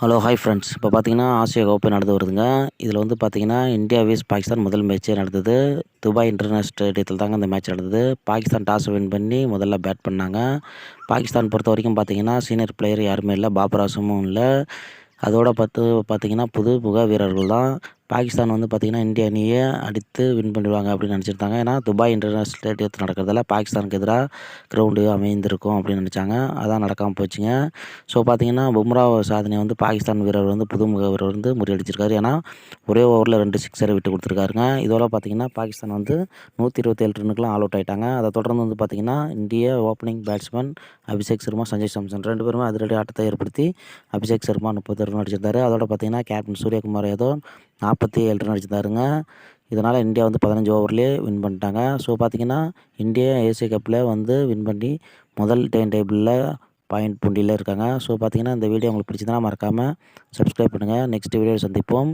Hello hi friends இப்போ பார்த்தீங்கன்னா Asia கோப்பை நடந்து வருதுங்க. இதில் வந்து பார்த்தீங்கன்னா இந்தியா வேஸ் பாகிஸ்தான் முதல் மேட்ச்சே நடந்தது. துபாய் இன்டர்நேஷனல் ஸ்டேடியத்தில் தாங்க இந்த மேட்ச் நடந்தது. பாகிஸ்தான் டாஸ் வின் பண்ணி முதல்ல பேட் பண்ணாங்க. பாகிஸ்தான் பொறுத்த வரைக்கும் பார்த்தீங்கன்னா சீனியர் பிளேயர் யாருமே இல்லை. பாபராசமும் இல்லை. அதோட பார்த்து பார்த்தீங்கன்னா புது புக வீரர்கள் தான். பாகிஸ்தான் வந்து பார்த்திங்கன்னா இந்திய அணியை அடித்து வின் பண்ணிடுவாங்க அப்படின்னு நினச்சிருந்தாங்க. ஏன்னா துபாய் இன்டர்நேஷனல் ஸ்டேடியத்தில் நடக்கிறதால பாகிஸ்தானுக்கு எதிராக கிரவுண்டு அமைந்திருக்கும் அப்படின்னு நினச்சாங்க. அதான் நடக்காமல் போச்சுங்க. ஸோ பார்த்திங்கன்னா பும்ரா சாதனை வந்து பாகிஸ்தான் வீரர் வந்து புதுமுக வீரர் வந்து முறியடிச்சிருக்காரு. ஏன்னா ஒரே ஓவரில் ரெண்டு சிக்ஸரை விட்டு கொடுத்துருக்காருங்க. இதோட பார்த்திங்கன்னா பாகிஸ்தான் வந்து நூற்றி இருபத்தேழு ரன்னுக்குலாம் ஆல் அவுட் ஆகிட்டாங்க அதை தொடர்ந்து வந்து பார்த்திங்கன்னா இந்திய ஓப்பனிங் பேட்ஸ்மேன் அபிஷேக் சர்மா சஞ்சய் சாம்சன் ரெண்டு பேருமே அதிரடி ஆட்டத்தை ஏற்படுத்தி அபிஷேக் சர்மா முப்பது ரன் அடிச்சிருந்தாரு. அதோட பார்த்திங்கன்னா கேப்டன் சூரியகுமார் யாதவ் நாற்பத்தி ஏழு ரன் அடிச்சிருந்தாருங்க. இதனால் இந்தியா வந்து பதினஞ்சு ஓவர்லேயே வின் பண்ணிட்டாங்க. ஸோ பார்த்திங்கன்னா இந்தியா ஏசிய கப்பில் வந்து வின் பண்ணி முதல் டைம் டேபிளில் பாயிண்ட் புண்டியில் இருக்காங்க. ஸோ பார்த்திங்கன்னா இந்த வீடியோ உங்களுக்கு பிடிச்சதுன்னா மறக்காமல் சப்ஸ்கிரைப் பண்ணுங்கள் நெக்ஸ்ட் வீடியோ சந்திப்போம்.